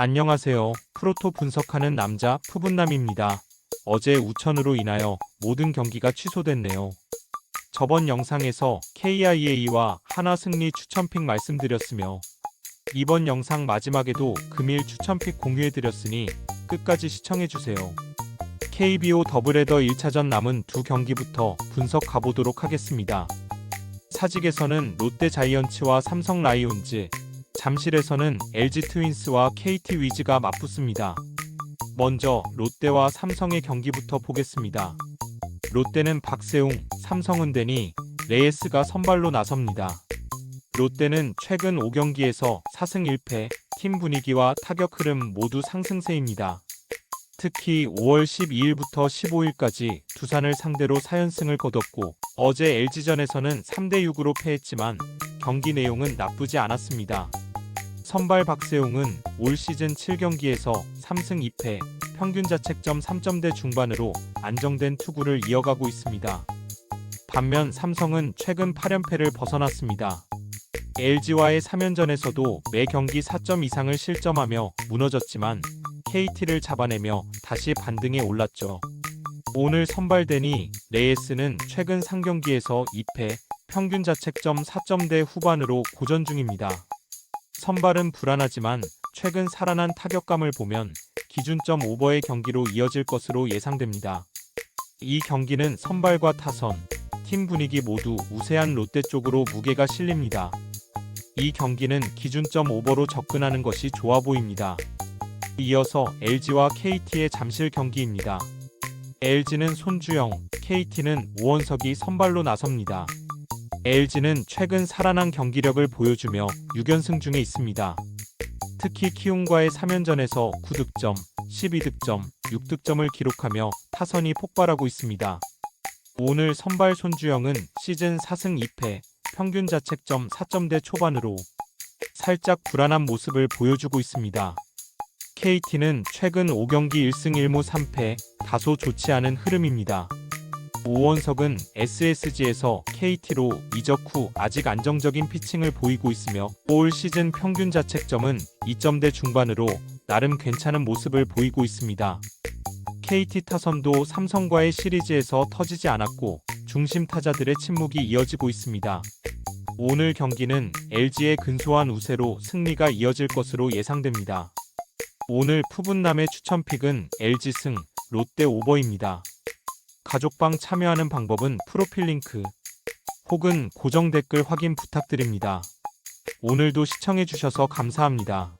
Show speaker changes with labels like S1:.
S1: 안녕하세요. 프로토 분석하는 남자 푸분남입니다. 어제 우천으로 인하여 모든 경기가 취소됐네요. 저번 영상에서 KIA와 하나 승리 추천픽 말씀드렸으며 이번 영상 마지막에도 금일 추천픽 공유해드렸으니 끝까지 시청해주세요. KBO 더블헤더 1차전 남은 두 경기부터 분석 가보도록 하겠습니다. 사직에서는 롯데 자이언츠와 삼성 라이온즈, 잠실에서는 LG 트윈스와 KT 위즈가 맞붙습니다. 먼저 롯데와 삼성의 경기부터 보겠습니다. 롯데는 박세웅, 삼성은 데니, 레이스가 선발로 나섭니다. 롯데는 최근 5경기에서 4승 1패, 팀 분위기와 타격 흐름 모두 상승세입니다. 특히 5월 12일부터 15일까지 두산을 상대로 4연승을 거뒀고 어제 LG전에서는 3대 6으로 패했지만 경기 내용은 나쁘지 않았습니다. 선발 박세웅은 올 시즌 7경기에서 3승 2패, 평균 자책점 3점대 중반으로 안정된 투구를 이어가고 있습니다. 반면 삼성은 최근 8연패를 벗어났습니다. LG와의 3연전에서도 매 경기 4점 이상을 실점하며 무너졌지만 KT를 잡아내며 다시 반등에 올랐죠. 오늘 선발되니 레이스는 최근 3경기에서 2패, 평균 자책점 4점대 후반으로 고전 중입니다. 선발은 불안하지만 최근 살아난 타격감을 보면 기준점 오버의 경기로 이어질 것으로 예상됩니다. 이 경기는 선발과 타선, 팀 분위기 모두 우세한 롯데 쪽으로 무게가 실립니다. 이 경기는 기준점 오버로 접근하는 것이 좋아 보입니다. 이어서 LG와 KT의 잠실 경기입니다. LG는 손주영, KT는 오원석이 선발로 나섭니다. LG는 최근 살아난 경기력을 보여주며 6연승 중에 있습니다. 특히 키움과의 3연전에서 9득점, 12득점, 6득점을 기록하며 타선이 폭발하고 있습니다. 오늘 선발 손주영은 시즌 4승 2패, 평균 자책점 4점대 초반으로 살짝 불안한 모습을 보여주고 있습니다. KT는 최근 5경기 1승 1무 3패, 다소 좋지 않은 흐름입니다. 오원석은 SSG에서 KT로 이적 후 아직 안정적인 피칭을 보이고 있으며 올 시즌 평균 자책점은 2점대 중반으로 나름 괜찮은 모습을 보이고 있습니다. KT 타선도 삼성과의 시리즈에서 터지지 않았고 중심 타자들의 침묵이 이어지고 있습니다. 오늘 경기는 LG의 근소한 우세로 승리가 이어질 것으로 예상됩니다. 오늘 푸분남의 추천픽은 LG 승, 롯데 오버입니다. 가족방 참여하는 방법은 프로필 링크 혹은 고정 댓글 확인 부탁드립니다. 오늘도 시청해주셔서 감사합니다.